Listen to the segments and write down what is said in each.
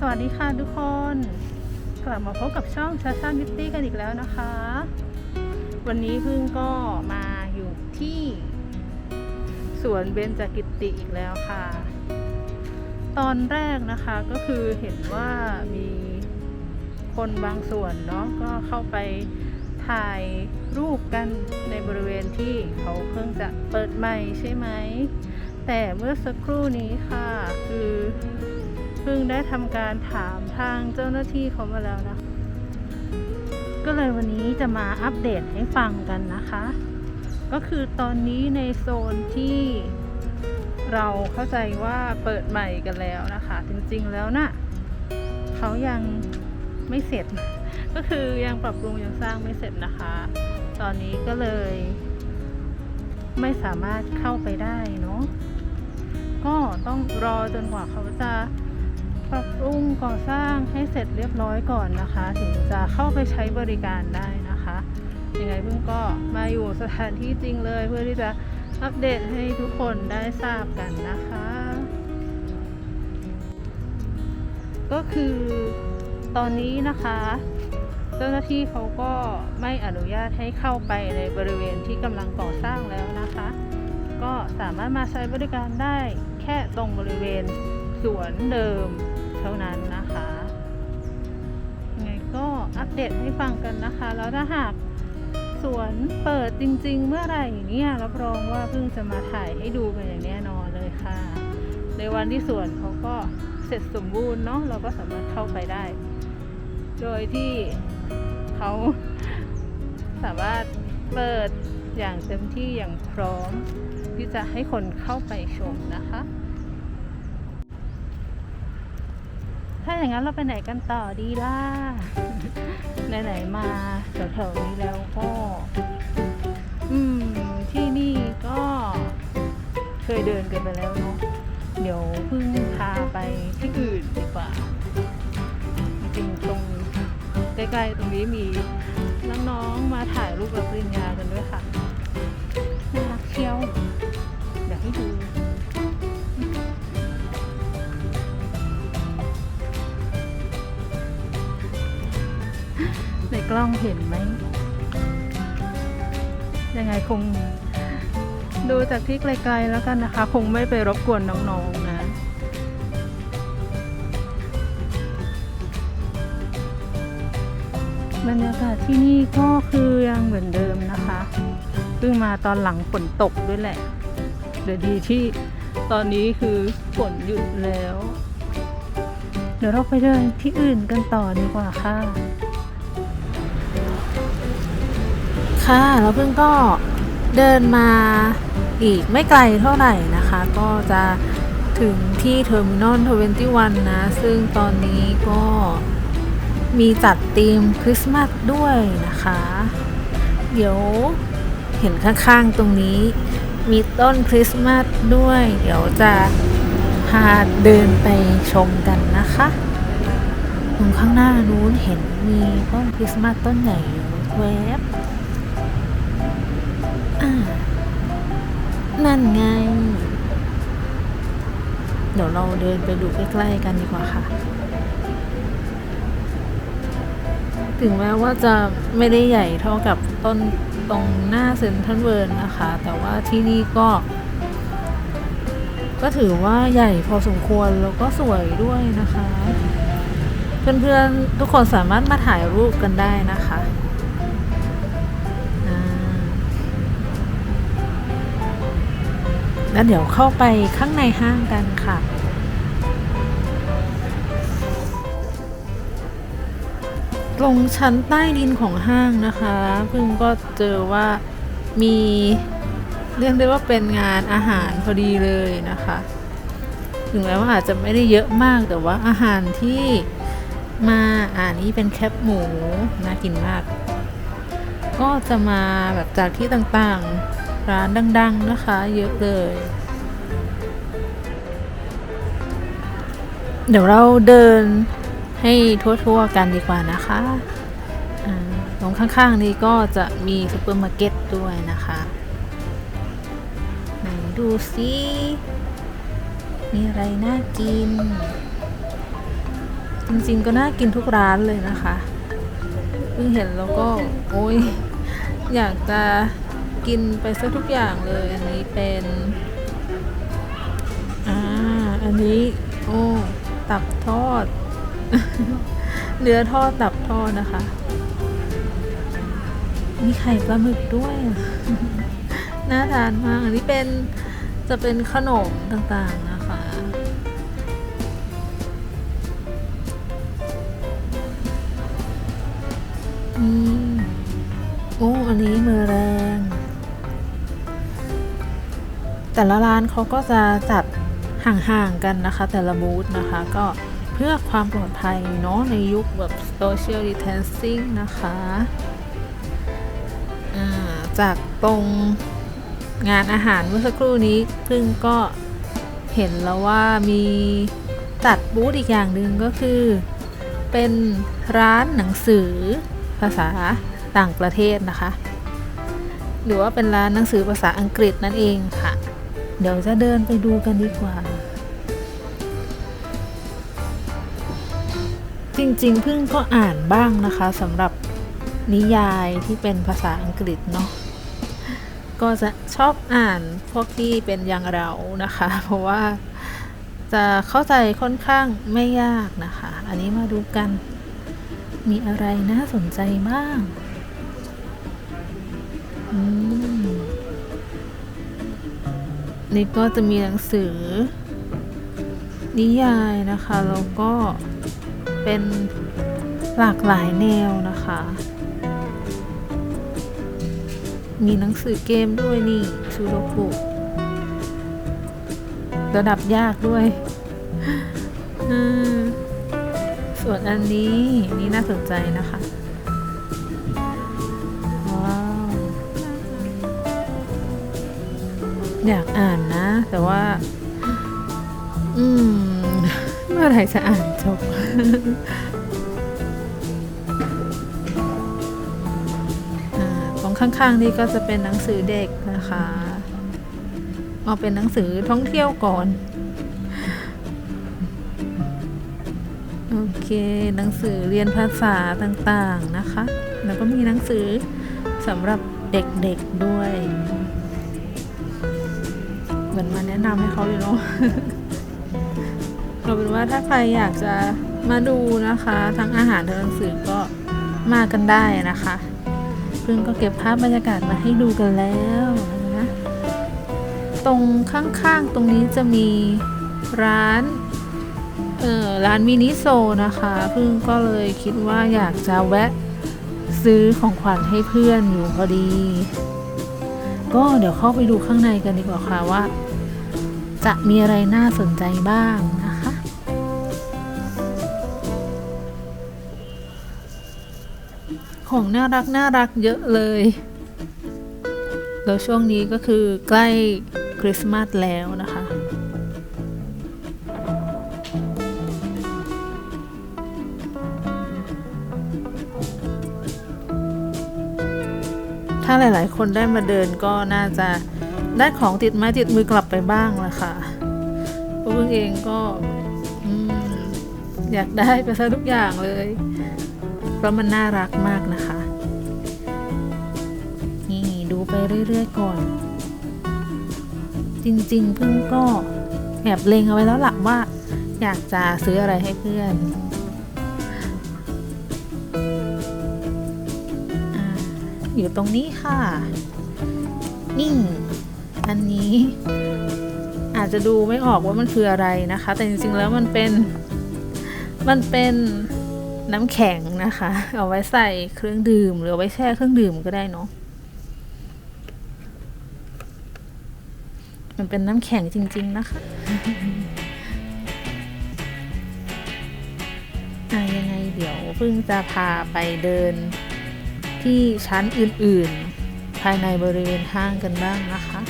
สวัสดีค่ะทุกคน กลับมาพบกับช่องชาชาบิวตี้กันอีกแล้วนะคะ วันนี้พึ่งก็มาอยู่ที่สวนเบญจกิติอีกแล้วค่ะ ตอนแรกนะคะก็คือเห็นว่ามีคนบางส่วนเนาะก็เข้าไปถ่ายรูปกันในบริเวณที่เขาเพิ่งจะเปิดใหม่ใช่ไหม แต่เมื่อสักครู่นี้ค่ะ คือ พิ่งได้ทำการถามทางเจ้าหน้าที่เขามาแล้วนะ ก็เลยวันนี้จะมาอัปเดตให้ฟังกันนะคะ ก็คือตอนนี้ในโซนที่เราเข้าใจว่าเปิดใหม่กันแล้วนะคะ จริงๆแล้วนะ่ะเขายังไม่เสร็จ ก็คือยังปรับปรุงยังสร้างไม่เสร็จนะคะ ตอนนี้ก็เลย ไม่สามารถเข้าไปได้เนาะก็ต้องรอจนกว่าเขาจะ ปรับปรุงก่อสร้างให้เสร็จเรียบร้อยก่อนนะคะ ถึงจะเข้าไปใช้บริการได้นะคะ ยังไงเพิ่งก็มาอยู่สถานที่จริงเลย เพื่อที่จะอัปเดตให้ทุกคนได้ทราบกันนะคะ ก็คือตอนนี้นะคะ เจ้าหน้าที่เขาก็ไม่อนุญาตให้เข้าไปในบริเวณที่กำลังก่อสร้างแล้วนะคะ ก็สามารถมาใช้บริการได้แค่ตรงบริเวณสวนเดิม เท่านั้นนะคะไงก็อัปเดตให้ฟังกันนะคะ แล้วถ้าหากสวนเปิดจริง ๆ เมื่อไหร่เนี่ยรับรองว่าเพิ่งจะมาถ่ายให้ดูกันอย่างแน่นอนเลยค่ะ ในวันที่สวนเขาก็เสร็จสมบูรณ์เนาะเราก็สามารถเข้าไปได้ โดยที่เขาสามารถเปิดอย่างเต็มที่อย่างพร้อมที่จะให้คนเข้าไปชมนะคะ ถ้าอย่างนั้นเราไปไหนกันต่อดีล่ะ ไหนๆมาแถวๆนี้แล้วก็ อืม ที่นี่ก็ เคยเดินกันไปแล้วเนาะ เดี๋ยวพิ่งพาไปที่อื่นดีกว่า จริงๆตรงใกล้ๆตรงนี้มีน้องๆมาถ่ายรูปรับปริญญากันด้วยค่ะน่ารักเชียวเดี๋ยวให้ดู กล้องเห็นไหม ยังไงคงดูจากที่ไกลๆแล้วกันนะคะ คงไม่ไปรบกวนน้องๆนะ บรรยากาศที่นี่ก็คือยังเหมือนเดิมนะคะเพิ่งมาตอนหลังฝนตกด้วยแหละเดี๋ยวดีที่ตอนนี้คือฝนหยุดแล้ว เดี๋ยวเราไปเดินที่อื่นกันต่อดีกว่าค่ะ ค่ะ แล้วเพิ่งก็เดินมาอีกไม่ไกลเท่าไหร่นะคะ ก็จะถึงที่เทอร์มินอล21นตี้วันนะ ซึ่งตอนนี้ก็มีจัดธีมคริสต์มาสด้วยนะคะ เดี๋ยวเห็นข้างๆตรงนี้มีต้นคริสต์มาสด้วย เดี๋ยวจะพาเดินไปชมกันนะคะตรงข้างหน้านู้นเห็นมีต้นคริสต์มาสต้นใหญ่แวบ นั่นไง เดี๋ยวเราเดินไปดูใกล้ๆกันดีกว่าค่ะ ถึงแม้ว่าจะไม่ได้ใหญ่เท่ากับต้นตรงหน้าเซ็นทรัลเวิร์นะคะ แต่ว่าที่นี่ก็ ก็ถือว่าใหญ่พอสมควรแล้วก็สวยด้วยนะคะ เพื่อนๆทุกคนสามารถมาถ่ายรูปกันได้นะคะ แล้วเดี๋ยวเข้าไปข้างในห้างกันค่ะตรงชั้นใต้ดินของห้างนะคะเพิ่งก็เจอว่ามีเรียกได้ว่าเป็นงานอาหารพอดีเลยนะคะ ถึงแม้ว่าอาจจะไม่ได้เยอะมากแต่ว่าอาหารที่มาอ่านี้เป็นแคปหมูน่ากินมาก ก็จะมาแบบจากที่ต่างๆ ร้านดัง ๆ นะคะ เยอะเลย เดี๋ยวเราเดินให้ทั่ว ๆ กันดีกว่านะคะตรงข้าง ๆ นี้ก็จะมีซูเปอร์มาร์เก็ตด้วยนะคะไหนดูซิมีอะไรน่ากิน จริง ๆ ก็น่ากินทุกร้านเลยนะคะ เพิ่งเห็นแล้วก็ โอ้ยอยากจะ กินไปซะทุกอย่างเลย อันนี้เป็นอ่าอันนี้ โอ้ตับทอด เนื้อทอดตับทอดนะคะ มีไข่ปลาหมึกด้วย น่าทานมาก อันนี้เป็นจะเป็นขนมต่างๆนะคะ อืมโอ้ อันนี้มือแรง แต่ละร้านเขาก็จะจัดห่างๆกันนะคะ แต่ละบูธนะคะ ก็เพื่อความปลอดภัยเนาะในยุคแบบ social distancing นะคะจากตรงงานอาหารเมื่อสักครู่นี้ซึ่งก็เห็นแล้วว่ามีจัดบูธอีกอย่างหนึ่งก็คือ เป็นร้านหนังสือภาษาต่างประเทศนะคะ หรือว่าเป็นร้านหนังสือภาษาอังกฤษนั่นเองค่ะ เดี๋ยวจะเดินไปดูกันดีกว่า จริงๆพิ่งก็อ่านบ้างนะคะสำหรับนิยายที่เป็นภาษาอังกฤษเนาะก็จะชอบอ่านพวกที่เป็นอย่างเรานะคะ เพราะว่าจะเข้าใจค่อนข้างไม่ยากนะคะ อันนี้มาดูกัน มีอะไรน่าสนใจบ้าง อืม นี่ก็จะมีหนังสือ นิยายนะคะแล้วก็เป็นหลากหลายแนวนะคะ มีหนังสือเกมด้วยนี่ซูโดกุระดับยากด้วย ส่วนอันนี้นี่น่าสนใจนะคะ อยากอ่านนะ แต่ว่า อืม เมื่อไหร่จะอ่านจบอ่าตรงข้างๆนี่ก็จะเป็นหนังสือเด็กนะคะ เอาเป็นหนังสือท่องเที่ยวก่อน โอเค หนังสือเรียนภาษาต่างๆนะคะ แล้วก็มีหนังสือสำหรับเด็กๆด้วย เหมือนมาแนะนำให้เขาเลยเนาะเอาเป็นว่าถ้าใครอยากจะมาดูนะคะ ทั้งอาหารทั้งหนังสือก็มากันได้นะคะเพิ่งก็เก็บภาพบรรยากาศมาให้ดูกันแล้วนะตรงข้างๆตรงนี้จะมีร้านเออร้านมินิโซนะคะเพิ่งก็เลยคิดว่าอยากจะแวะซื้อของขวัญให้เพื่อนอยู่พอดี ก็เดี๋ยวเข้าไปดูข้างในกันดีกว่าค่ะว่า จะมีอะไรน่าสนใจบ้างนะคะ ของน่ารักน่ารักเยอะเลย แล้วช่วงนี้ก็คือใกล้คริสต์มาสแล้วนะคะถ้าหลาย ๆ คนได้มาเดินก็น่าจะ ได้ของติดไม้ติดมือกลับไปบ้างละค่ะพราะเพิ่งเองก็อยากได้ไปซะทุกอย่างเลย เพราะมันน่ารักมากนะคะ นี่ดูไปเรื่อยๆก่อน จริงๆเพิ่งก็แอบเลงเอาไว้แล้วหลักว่า อยากจะซื้ออะไรให้เพื่อนอยู่ตรงนี้ค่ะ นี่ อันนี้ อาจจะดูไม่ออกว่ามันคืออะไรนะคะ แต่จริงๆแล้วมันเป็นมันเป็นน้ำแข็งนะคะ เอาไว้ใส่เครื่องดื่ม หรือเอาไว้แช่เครื่องดื่มก็ได้เนาะมันเป็นน้ำแข็งจริง ๆ นะคะอะยังไงเดี๋ยวเพิ่งจะพาไปเดินที่ชั้นอื่น ๆ ภายในบริเวณห้างกันบ้างนะคะ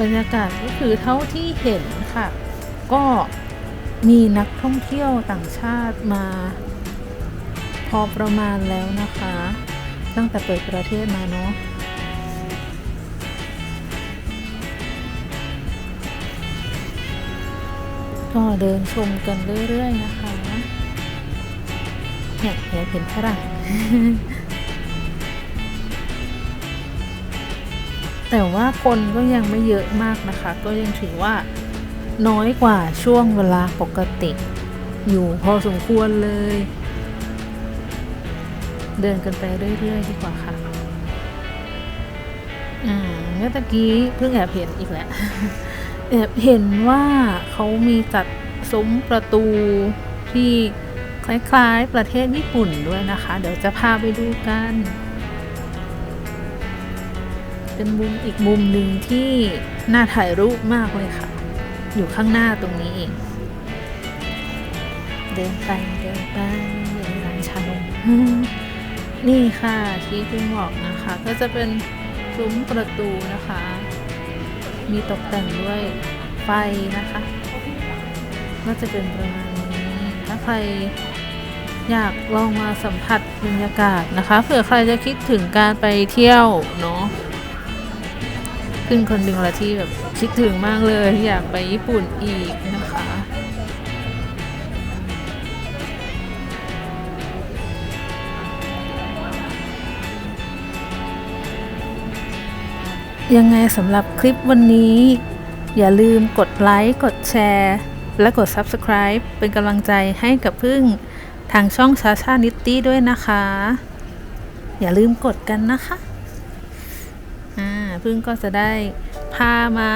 บรรยากาศก็คือเท่าที่เห็นค่ะ ก็มีนักท่องเที่ยวต่างชาติมา พอประมาณแล้วนะคะ ตั้งแต่เปิดประเทศมาเนาะก็เดินชมกันเรื่อยๆนะคะเนี่ยเห็นฝรั่ง แต่ว่าคนก็ยังไม่เยอะมากนะคะ ก็ยังถือว่าน้อยกว่าช่วงเวลาปกติ อยู่พอสมควรเลย เดินกันไปเรื่อยๆดีกว่าค่ะอ่าเมื่อตะกี้เพิ่งแอบเห็นอีกแล้วแอบเห็นว่าเขามีจัดซุ้มประตูที่คล้ายๆประเทศญี่ปุ่นด้วยนะคะ เดี๋ยวจะพาไปดูกัน เป็นมุมอีกมุมหนึ่งที่น่าถ่ายรูปมากเลยค่ะ อยู่ข้างหน้าตรงนี้เอง เดินไปเดินไปร้านชานมนี่ค่ะที่เพิ่งบอกนะคะ ก็จะเป็นซุ้มประตูนะคะ มีตกแต่งด้วยไฟนะคะ ก็จะเป็นประมาณนี้ ถ้าใครอยากลองมาสัมผัสบรรยากาศนะคะ เผื่อใครจะคิดถึงการไปเที่ยวเนาะ ขึ้นคนหนึ่งละที่แบบคิดถึงมากเลย อยากไปญี่ปุ่นอีกนะคะยังไงสำหรับคลิปวันนี้ อย่าลืมกดไลค์กดแชร์ และกด Subscribe เป็นกำลังใจให้กับพึ่งทางช่องชาชานิตตี้ด้วยนะคะ อย่าลืมกดกันนะคะ พึ่งก็จะได้พามา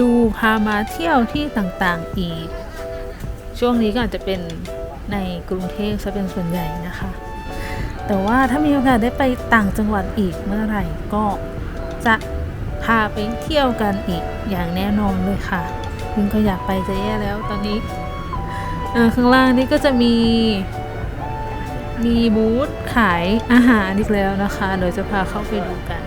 ดูพามาเที่ยวที่ต่างๆอีก ช่วงนี้ก็อาจจะเป็นในกรุงเทพซะเป็นส่วนใหญ่นะคะ แต่ว่าถ้ามีโอกาสได้ไปต่างจังหวัดอีกเมื่อไหร่ก็จะพาไปเที่ยวกันอีกอย่างแน่นอนเลยค่ะคุณก็อยากไปจะแย่แล้วตอนนี้ข้างล่างนี่ก็จะมีมีบูธขายอาหารอีกแล้วนะคะ เดี๋ยวจะพาเข้าไปดูกัน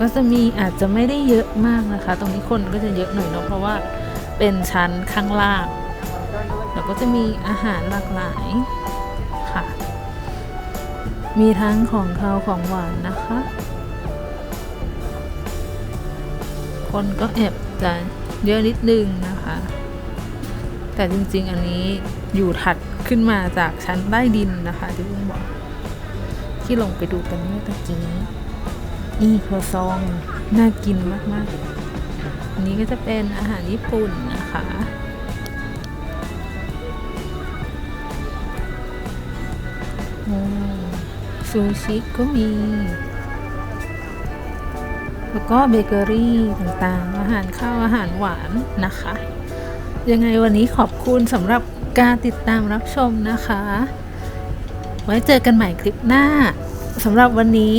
ก็จะมีอาจจะไม่ได้เยอะมากนะคะ ตรงนี้คนก็จะเยอะหน่อยเนาะเพราะว่าเป็นชั้นข้างล่างแล้วก็จะมีอาหารหลากหลายค่ะ มีทั้งของคาวของหวานนะคะ คนก็แอบจะเยอะนิดนึงนะคะ แต่จริงๆอันนี้อยู่ถัดขึ้นมาจากชั้นใต้ดินนะคะที่ลุงบอกที่ลงไปดูกันเมื่อตะกี้ นี่ครัวซอง น่ากินมากๆ อันนี้ก็จะเป็นอาหารญี่ปุ่นนะคะโอ้ซูชิก็มี แล้วก็เบเกอรี่ต่างๆ อาหารข้าวอาหารหวานนะคะ ยังไงวันนี้ขอบคุณสำหรับการติดตามรับชมนะคะ ไว้เจอกันใหม่คลิปหน้าสำหรับวันนี้